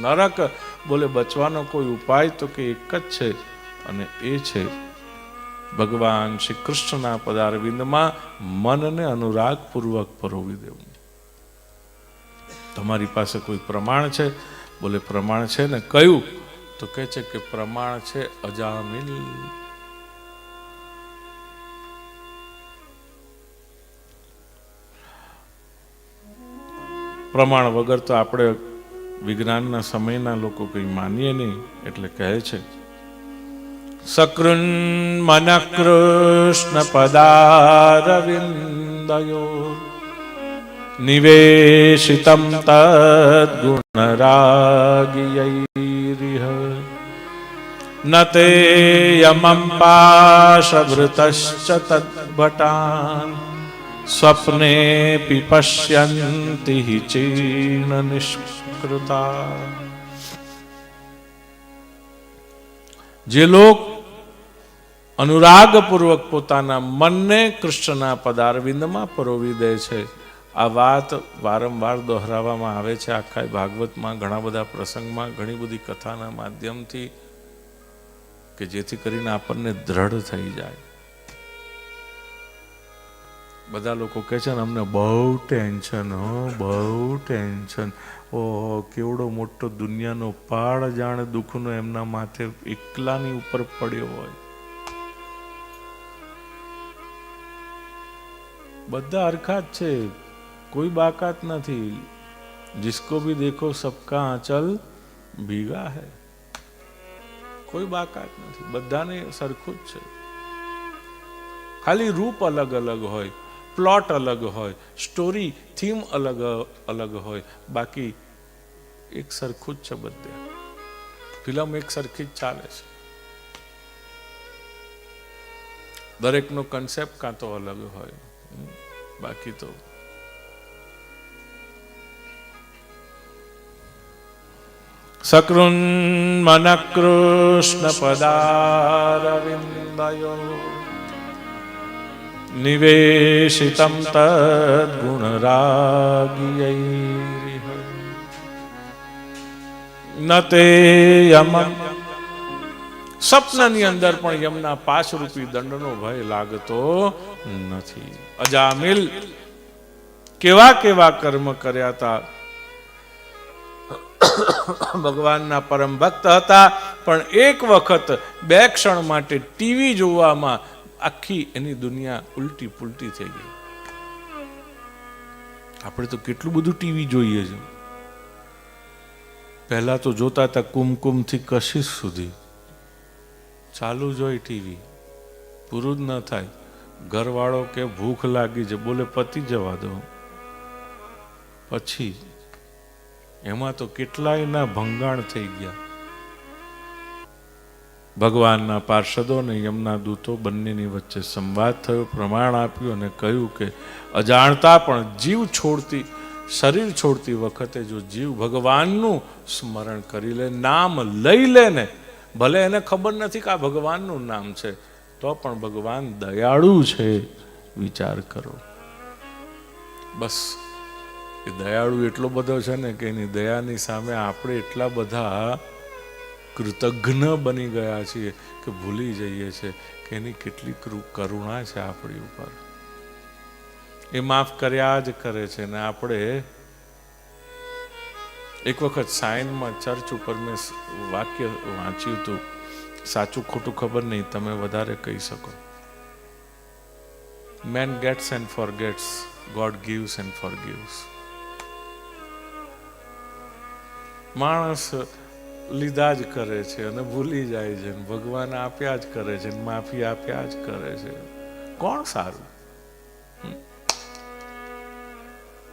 નરક. બોલે, બચવાનો કોઈ ઉપાય તો કે એક જ છે અને એ છે. ભગવાન શ્રી કૃષ્ણના પદારવિંદમાં મનને અનુરાગપૂર્વક પરોવી દેવું. તમારી પાસે કોઈ પ્રમાણ છે? બોલે, પ્રમાણ છે ને કયું? તો કહે છે કે પ્રમાણ છે અજામિલ. પ્રમાણ વગર તો આપણે વિજ્ઞાનના સમયના લોકો કંઈ માનીએ નહીં એટલે કહે છે, સકૃન મન કૃષ્ણ પદારવિંદયો નિવેશિતમ તદ્ગુણરાગિયૈરિહ. ન તે યમં પાશભૃતશ્ચ સ્વપ્ને પશ્યંતિ હિ ચીર્ણ જે લોક અનુરાગપૂર્વક પોતાના મનને કૃષ્ણના પદારવિંદમાં પરોવી દે છે આ વાત વારંવાર દોહરાવવામાં આવે છે આખા ભાગવતમાં ઘણા બધા પ્રસંગમાં ઘણી બધી કથાના માધ્યમથી કે જેથી કરીને આપણને દ્રઢ થઈ જાય. બધા લોકો કહે છે ને, અમને બહુ ટેન્શન, હો, બહુ ટેન્શન. ઓહો, કેવડો મોટો દુનિયાનો પાળ જાણે દુઃખનો એમના માથે એકલાની ઉપર પડ્યો હોય. બધા હરખા જ છે, કોઈ બાકાત નથી. જિસકો ભી દેખો, સબકા આંચલ ભીગા હે. કોઈ બાકાત નથી, બધાને સરખું જ છે. ખાલી રૂપ અલગ અલગ હોય. પ્લોટ અલગ હોય સ્ટોરી થીમ અલગ અલગ હોય બાકી એક સરખું જ છે બધે ફિલ્મ એક સરખી જ ચાલે છે દરેકનો કન્સેપ્ટ કાં તો અલગ હોય હમ, બાકી તો સકૃન મન કૃષ્ણ પદારવિંદયો નિવેશિતમ તદ્ગુણરાગિયૈરિહ ન તે સ્વપ્નની અંદર પણ યમના પાશરૂપી દંડનો ભય લાગતો નથી અજામિલ કેવા કેવા કર્મ કર્યા હતા ભગવાનના પરમ ભક્ત હતા, પણ એક વખત બે ક્ષણ માટે ટીવી જોવામાં આખી એની દુનિયા ઉલટી પુલટી થઈ ગઈ. આપણે તો કેટલું બધું ટીવી જોઈએ છે. પહેલા તો જોતા હતા કુમકુમથી કશિશ સુધી. ચાલુ જ હોય ટીવી. પૂરું જ ન થાય. ઘરવાળો કે ભૂખ લાગી છે, બોલે પતી જવા દો. પછી એમાં તો કેટલાયના ભંગાણ થઈ ગયા. ભગવાનના પાર્ષદો અને યમના દૂતો બંનેની વચ્ચે સંવાદ થયો, પ્રમાણ આપ્યું અને કહ્યું કે અજાણતા પણ જીવ છોડતી, શરીર છોડતી વખતે જો જીવ ભગવાનનું સ્મરણ કરી લે, નામ લઈ લે ને, ભલે એને ખબર નથી કે આ ભગવાનનું નામ છે, તો પણ ભગવાન દયાળુ છે, વિચાર કરો. બસ, એ દયાળુ એટલો બધો છે ને કે એની દયાની સામે આપણે એટલા બધા કૃતજ્ઞ બની ગયા છીએ કે ભૂલી જઈએ છીએ કે એની કેટલી કરુણા છે આપણી ઉપર. એ માફ કર્યા જ કરે છે ને આપણે એક વખત સાયનમાં ચર્ચ ઉપર મેં વાક્ય વાંચ્યું હતું. સાચું ખોટું ખબર નહીં, તમે વધારે કહી શકો. Man gets and for gets god gives and for gives માણસ લીધા જ કરે છે અને ભૂલી જાય છે. ભગવાન આપ્યા જ કરે છે માફી આપ્યા જ કરે છે. કોણ સારું?